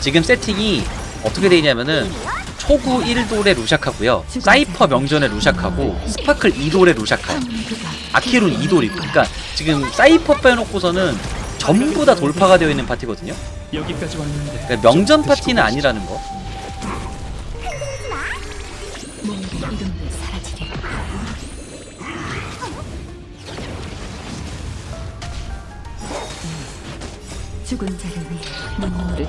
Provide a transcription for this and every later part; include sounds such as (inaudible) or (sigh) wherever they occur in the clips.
지금 세팅이 어떻게 돼 있냐면은 초구 1돌의 루샤카고요. 사이퍼 명전의 루샤카고 스파클 2돌의 루샤카. 아키룬 2돌이고. 그러니까 지금 사이퍼 빼놓고서는 전부 다 돌파가 되어 있는 파티거든요. 여기까지 왔는데 그러니까 명전 파티는. 아니라는 거. 죽은 자를 위해 눈물을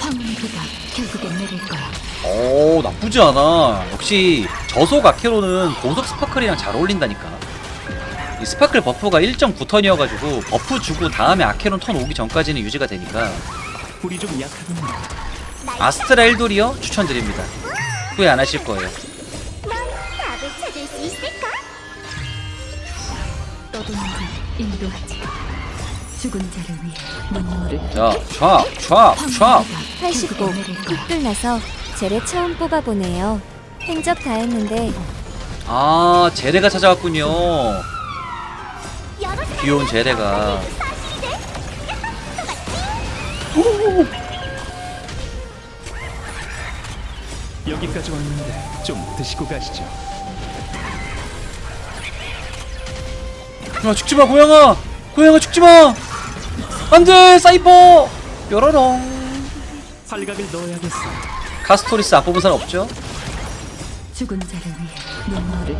황무기가 결국엔 내릴 거야. 오 나쁘지 않아. 역시 저속 아케로는 고속 스파클이랑 잘 어울린다니까. 이 스파클 버프가 1.9턴이어가지고 버프 주고 다음에 아케론 턴 오기 전까지는 유지가 되니까 불이 좀 약하군요. 아스트라 1돌이요? 추천드립니다. 후회 안 하실 거예요. 답을 찾을 수 있을까? 떠도는 자 인도하지. 죽은 자를 위해 눈물을 자, 촥, 촥, 촥. 황무기가 85. 결국엔 내릴 거야. 픽들 나서 젤에 처음 뽑아보네요. 행적 다 했는데 아, 제레가 찾아왔군요. 귀여운 제레가. 여기까지 왔는데 좀 드시고 가시죠. 야, 죽지 마, 고양아! 고양아, 죽지 마! 안 돼, 사이버! 뾰로롱. 활각을 넣어야겠어. 카스토리스 안 뽑은 사람 없죠? 죽은 자를 위해 눈물을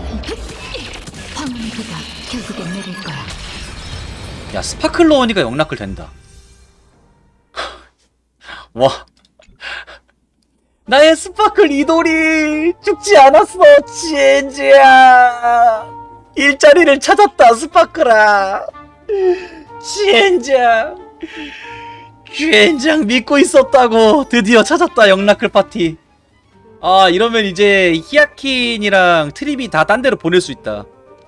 황무기가 결국엔 내릴 거야. 야, 스파클러 오니까 영락을 된다. (laughs) 와. 나의 스파클 이돌이 죽지 않았어, 지엔지야. 일자리를 찾았다, 스파클아. 지엔장. 지엔장 믿고 있었다고. 드디어 찾았다, 영락클 파티. 아, 이러면 이제 히아킨이랑 트립이 다 딴 데로 보낼 수 있다.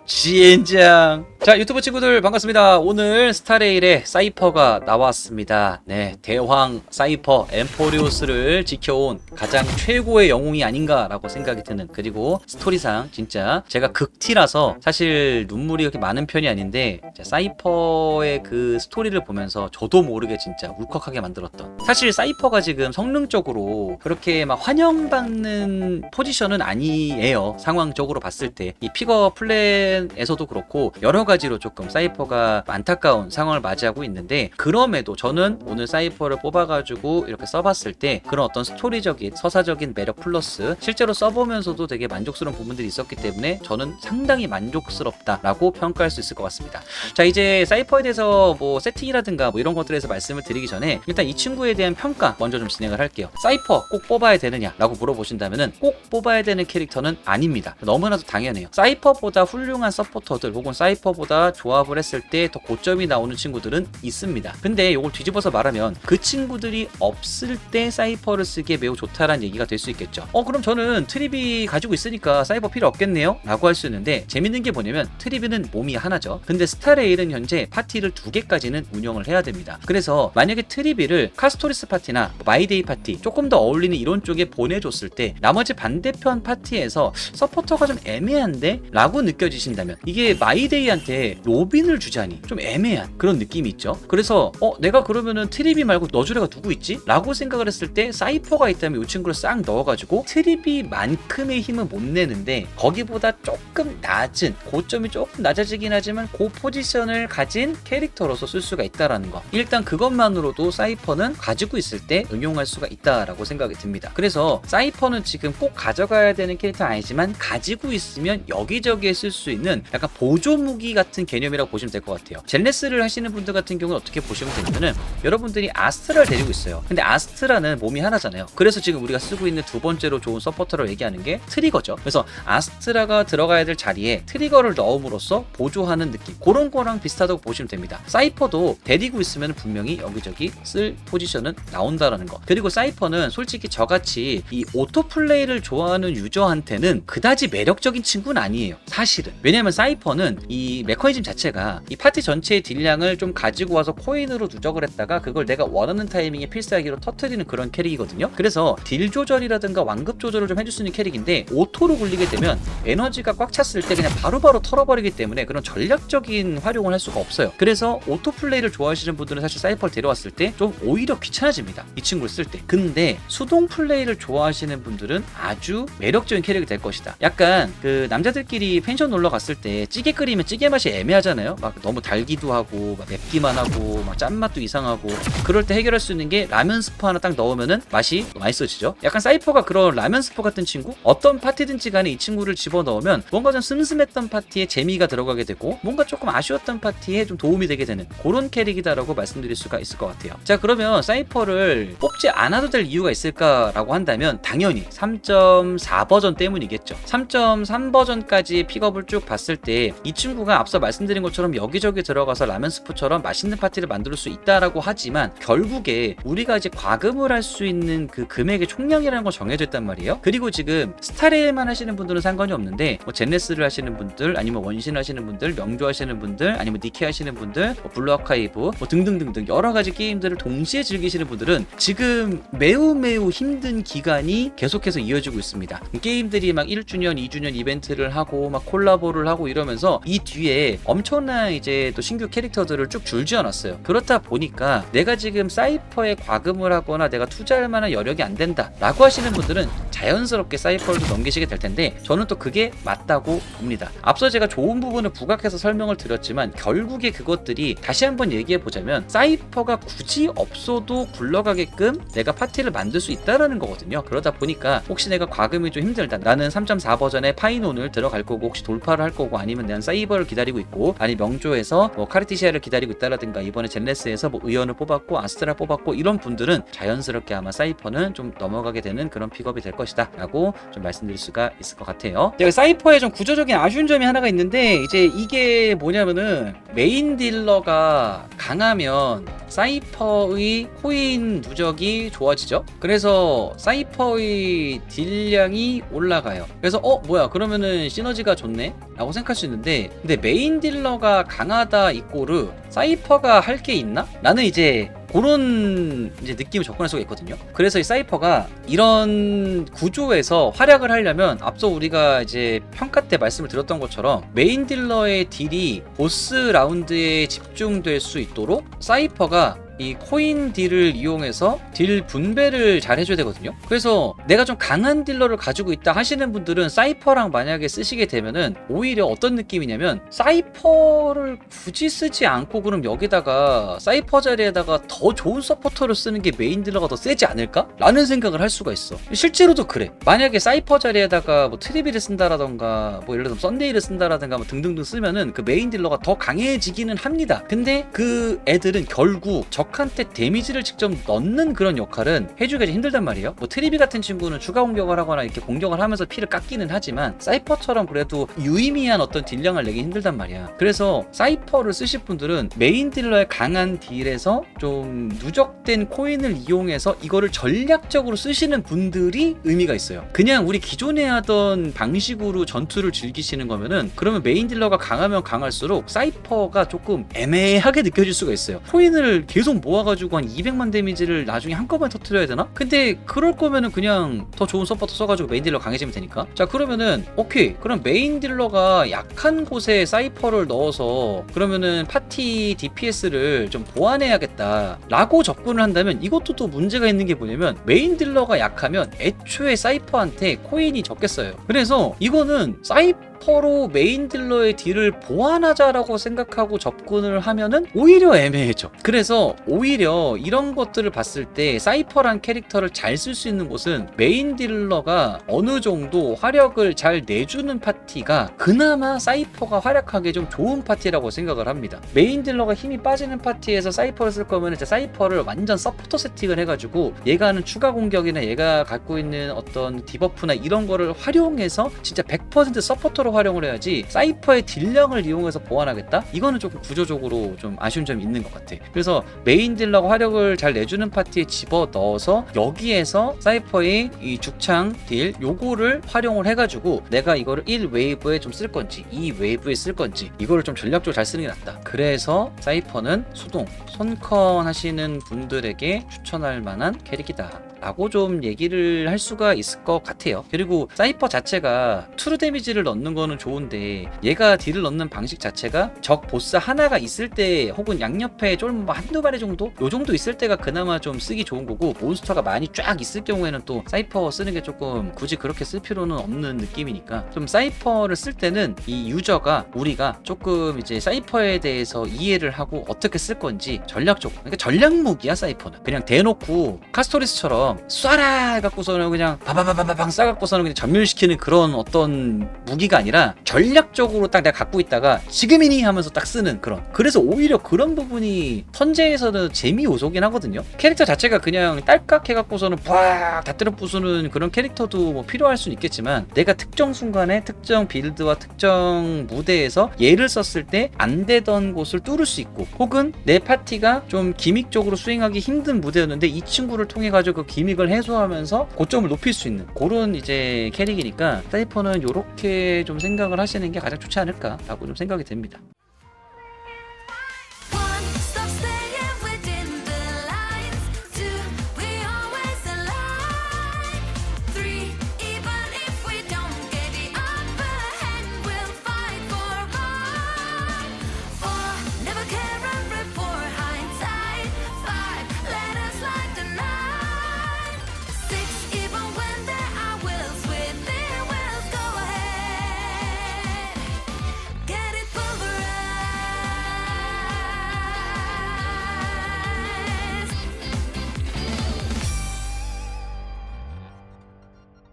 지엔장. 자, 유튜브 친구들 반갑습니다. 오늘 스타레일에 사이퍼가 나왔습니다. 네, 대황 사이퍼 엠포리오스를 지켜온 가장 최고의 영웅이 아닌가 라고 생각이 드는 그리고 스토리상 진짜 제가 극티라서 사실 눈물이 그렇게 많은 편이 아닌데 사이퍼의 그 스토리를 보면서 저도 모르게 진짜 울컥하게 만들었던 사실 사이퍼가 지금 성능적으로 그렇게 막 환영받는 포지션은 아니에요. 상황적으로 봤을 때 이 피거 플랜에서도 그렇고 여러 가지로 조금 사이퍼가 안타까운 상황을 맞이하고 있는데 그럼에도 저는 오늘 사이퍼를 뽑아가지고 이렇게 써봤을 때 그런 어떤 스토리적인 서사적인 매력 플러스 실제로 써보면서도 되게 만족스러운 부분들이 있었기 때문에 저는 상당히 만족스럽다라고 평가할 수 있을 것 같습니다. 자 이제 사이퍼에 대해서 뭐 세팅이라든가 뭐 이런 것들에서 말씀을 드리기 전에 일단 이 친구에 대한 평가 먼저 좀 진행을 할게요. 사이퍼 꼭 뽑아야 되느냐라고 물어보신다면은 꼭 뽑아야 되는 캐릭터는 아닙니다. 너무나도 당연해요. 사이퍼보다 훌륭한 서포터들 혹은 사이퍼 보다 조합을 했을 때 더 고점이 나오는 친구들은 있습니다. 근데 이걸 뒤집어서 말하면 그 친구들이 없을 때 사이퍼를 쓰기에 매우 좋다라는 얘기가 될 수 있겠죠. 어 그럼 저는 트리비 가지고 있으니까 사이퍼 필요 없겠네요? 라고 할 수 있는데 재밌는 게 뭐냐면 트리비는 몸이 하나죠. 근데 스타레일은 현재 파티를 두 개까지는 운영을 해야 됩니다. 그래서 만약에 트리비를 카스토리스 파티나 마이데이 파티 조금 더 어울리는 이런 쪽에 보내줬을 때 나머지 반대편 파티에서 서포터가 좀 애매한데? 라고 느껴지신다면 이게 마이데이한테 로빈을 주자니 좀 애매한 그런 느낌이 있죠. 그래서 어 내가 그러면은 트리비 말고 넣어주래가 누구 있지? 라고 생각을 했을 때 사이퍼가 있다면 이 친구를 싹 넣어가지고 트리비만큼의 힘은 못 내는데 거기보다 조금 낮은 고점이 조금 낮아지긴 하지만 그 포지션을 가진 캐릭터로서 쓸 수가 있다라는 거. 일단 그것만으로도 사이퍼는 가지고 있을 때 응용할 수가 있다라고 생각이 듭니다. 그래서 사이퍼는 지금 꼭 가져가야 되는 캐릭터 아니지만 가지고 있으면 여기저기에 쓸 수 있는 약간 보조 무기 같은 개념이라고 보시면 될 것 같아요. 젤네스를 하시는 분들 같은 경우는 어떻게 보시면 되냐면은 여러분들이 아스트라를 데리고 있어요. 근데 아스트라는 몸이 하나잖아요. 그래서 지금 우리가 쓰고 있는 두 번째로 좋은 서포터로 얘기하는 게 트리거죠. 그래서 아스트라가 들어가야 될 자리에 트리거를 넣음으로써 보조하는 느낌. 그런 거랑 비슷하다고 보시면 됩니다. 사이퍼도 데리고 있으면 분명히 여기저기 쓸 포지션은 나온다라는 거. 그리고 사이퍼는 솔직히 저같이 이 오토 플레이를 좋아하는 유저한테는 그다지 매력적인 친구는 아니에요. 사실은. 왜냐면 사이퍼는 이 메커니즘 자체가 이 파티 전체의 딜량을 좀 가지고 와서 코인으로 누적을 했다가 그걸 내가 원하는 타이밍에 필살기로 터트리는 그런 캐릭이거든요. 그래서 딜 조절이라든가 완급 조절을 좀 해줄 수 있는 캐릭인데 오토로 굴리게 되면 에너지가 꽉 찼을 때 그냥 바로 바로 털어버리기 때문에 그런 전략적인 활용을 할 수가 없어요. 그래서 오토 플레이를 좋아하시는 분들은 사실 사이퍼를 데려왔을 때 좀 오히려 귀찮아집니다. 이 친구를 쓸 때. 근데 수동 플레이를 좋아하시는 분들은 아주 매력적인 캐릭이 될 것이다. 약간 그 남자들끼리 펜션 놀러 갔을 때 찌개 끓이면 찌개 맛이 애매하잖아요. 막 너무 달기도 하고 막 맵기만 하고 막 짠맛도 이상하고 그럴 때 해결할 수 있는 게 라면 스프 하나 딱 넣으면은 맛이 맛있어지죠. 약간 사이퍼가 그런 라면 스프 같은 친구? 어떤 파티든지 간에 이 친구를 집어 넣으면 뭔가 좀 슴슴했던 파티에 재미가 들어가게 되고 뭔가 조금 아쉬웠던 파티에 좀 도움이 되게 되는 그런 캐릭이다라고 말씀드릴 수가 있을 것 같아요. 자 그러면 사이퍼를 뽑지 않아도 될 이유가 있을까라고 한다면 당연히 3.4 버전 때문이겠죠. 3.3 버전까지 픽업을 쭉 봤을 때 이 친구가 앞서 말씀드린 것처럼 여기저기 들어가서 라면 스프처럼 맛있는 파티를 만들 수 있다라고 하지만 결국에 우리가 이제 과금을 할 수 있는 그 금액의 총량이라는 건 정해져 있단 말이에요. 그리고 지금 스타레일만 하시는 분들은 상관이 없는데 뭐 젠네스를 하시는 분들 아니면 원신 하시는 분들 명조 하시는 분들 아니면 니케 하시는 분들 뭐 블루 아카이브 뭐 등등등등 여러 가지 게임들을 동시에 즐기시는 분들은 지금 매우 매우 힘든 기간이 계속해서 이어지고 있습니다. 게임들이 막 1주년, 2주년 이벤트를 하고 막 콜라보를 하고 이러면서 이 뒤에 엄청난 이제 또 신규 캐릭터들을 쭉 줄지어 놨어요. 그렇다 보니까 내가 지금 사이퍼에 과금을 하거나 내가 투자할 만한 여력이 안 된다 라고 하시는 분들은 자연스럽게 사이퍼를 좀 넘기시게 될 텐데 저는 또 그게 맞다고 봅니다. 앞서 제가 좋은 부분을 부각해서 설명을 드렸지만 결국에 그것들이 다시 한번 얘기해 보자면 사이퍼가 굳이 없어도 굴러가게끔 내가 파티를 만들 수 있다라는 거거든요. 그러다 보니까 혹시 내가 과금이 좀 힘들다. 나는 3.4 버전의 파이논을 들어갈 거고 혹시 돌파를 할 거고 아니면 난 사이버를 기다리고 있고 아니 명조에서 뭐 카르티시아를 기다리고 있다라든가 이번에 젠레스에서 뭐 의원을 뽑았고 아스트라 뽑았고 이런 분들은 자연스럽게 아마 사이퍼는 좀 넘어가게 되는 그런 픽업이 될 것이다 라고 좀 말씀드릴 수가 있을 것 같아요. 제가 사이퍼에 좀 구조적인 아쉬운 점이 하나가 있는데 이제 이게 뭐냐면은 메인 딜러가 강하면 사이퍼의 코인 누적이 좋아지죠? 그래서 사이퍼의 딜량이 올라가요. 그래서 어 뭐야 그러면은 시너지가 좋네? 라고 생각할 수 있는데 근데 메인 딜러가 강하다 이꼬르 사이퍼가 할 게 있나? 나는 이제 그런 이제 느낌을 접근할 수가 있거든요. 그래서 이 사이퍼가 이런 구조에서 활약을 하려면 앞서 우리가 이제 평가 때 말씀을 드렸던 것처럼 메인 딜러의 딜이 보스 라운드에 집중될 수 있도록 사이퍼가 이 코인 딜을 이용해서 딜 분배를 잘 해줘야 되거든요. 그래서 내가 좀 강한 딜러를 가지고 있다 하시는 분들은 사이퍼랑 만약에 쓰시게 되면은 오히려 어떤 느낌이냐면 사이퍼를 굳이 쓰지 않고 그럼 여기다가 사이퍼 자리에다가 더 좋은 서포터를 쓰는 게 메인 딜러가 더 세지 않을까? 라는 생각을 할 수가 있어. 실제로도 그래. 만약에 사이퍼 자리에다가 뭐 트리비를 쓴다라던가 뭐 예를 들면 썬데이를 쓴다라던가 뭐 등등등 쓰면은 그 메인 딜러가 더 강해지기는 합니다. 근데 그 애들은 결국 적 한테 데미지를 직접 넣는 그런 역할은 해주기가 힘들단 말이에요. 뭐 트리비 같은 친구는 추가 공격을 하거나 이렇게 공격을 하면서 피를 깎기는 하지만 사이퍼처럼 그래도 유의미한 어떤 딜량을 내기 힘들단 말이야. 그래서 사이퍼를 쓰실 분들은 메인 딜러의 강한 딜에서 좀 누적된 코인을 이용해서 이거를 전략적으로 쓰시는 분들이 의미가 있어요. 그냥 우리 기존에 하던 방식으로 전투를 즐기시는 거면은 그러면 메인 딜러가 강하면 강할수록 사이퍼가 조금 애매하게 느껴질 수가 있어요. 코인을 계속 모아가지고 한 200만 데미지를 나중에 한꺼번에 터트려야 되나? 근데 그럴 거면은 그냥 더 좋은 서포터 써가지고 메인 딜러 강해지면 되니까. 자 그러면은 오케이 그럼 메인 딜러가 약한 곳에 사이퍼를 넣어서 그러면은 파티 DPS를 좀 보완해야겠다 라고 접근을 한다면 이것도 또 문제가 있는 게 뭐냐면 메인 딜러가 약하면 애초에 사이퍼한테 코인이 적겠어요 그래서 이거는 사이퍼 로 메인 딜러의 딜을 보완하자라고 생각하고 접근을 하면은 오히려 애매해져 그래서 오히려 이런 것들을 봤을 때 사이퍼란 캐릭터를 잘 쓸 수 있는 곳은 메인 딜러가 어느 정도 화력을 잘 내주는 파티가 그나마 사이퍼가 활약하기 좀 좋은 파티라고 생각을 합니다. 메인 딜러가 힘이 빠지는 파티에서 사이퍼를 쓸 거면 이제 사이퍼를 완전 서포터 세팅을 해가지고 얘가 하는 추가 공격이나 얘가 갖고 있는 어떤 디버프나 이런 거를 활용해서 진짜 100% 서포터로 사이퍼로 활용을 해야지 사이퍼의 딜량을 이용해서 보완하겠다? 이거는 조금 구조적으로 좀 아쉬운 점이 있는 것 같아. 그래서 메인 딜러가 화력을 잘 내주는 파티에 집어 넣어서 여기에서 사이퍼의 이 죽창 딜 요거를 활용을 해가지고 내가 이거를 1 웨이브에 좀 쓸 건지 2 웨이브에 쓸 건지 이거를 좀 전략적으로 잘 쓰는 게 낫다. 그래서 사이퍼는 수동, 손컨 하시는 분들에게 추천할 만한 캐릭이다. 라고 좀 얘기를 할 수가 있을 것 같아요. 그리고 사이퍼 자체가 트루 데미지를 넣는 거는 좋은데 얘가 딜을 넣는 방식 자체가 적 보스 하나가 있을 때 혹은 양옆에 좀 한두 마리 정도? 요 정도 있을 때가 그나마 좀 쓰기 좋은 거고 몬스터가 많이 쫙 있을 경우에는 또 사이퍼 쓰는 게 조금 굳이 그렇게 쓸 필요는 없는 느낌이니까 좀 사이퍼를 쓸 때는 이 유저가 우리가 조금 이제 사이퍼에 대해서 이해를 하고 어떻게 쓸 건지 전략적으로 그러니까 전략 무기야 사이퍼는 그냥 대놓고 카스토리스처럼 쏴라 해갖고서는 그냥 바바바바방 쏴갖고서는 그냥 전멸시키는 그런 어떤 무기가 아니 라 전략적으로 딱 내가 갖고 있다가 지금이니 하면서 딱 쓰는 그런. 그래서 오히려 그런 부분이 선제에서는 재미 요소긴 하거든요. 캐릭터 자체가 그냥 딸깍 해갖고서는 빡다 때려 부수는 그런 캐릭터도 뭐 필요할 수는 있겠지만 내가 특정 순간에 특정 빌드와 특정 무대에서 얘를 썼을 때 안 되던 곳을 뚫을 수 있고 혹은 내 파티가 좀 기믹적으로 수행하기 힘든 무대였는데 이 친구를 통해 가지고 그 기믹을 해소하면서 고점을 높일 수 있는 그런 이제 캐릭이니까 사이퍼는 이렇게 좀 생각을 하시는 게 가장 좋지 않을까라고 좀 생각이 됩니다.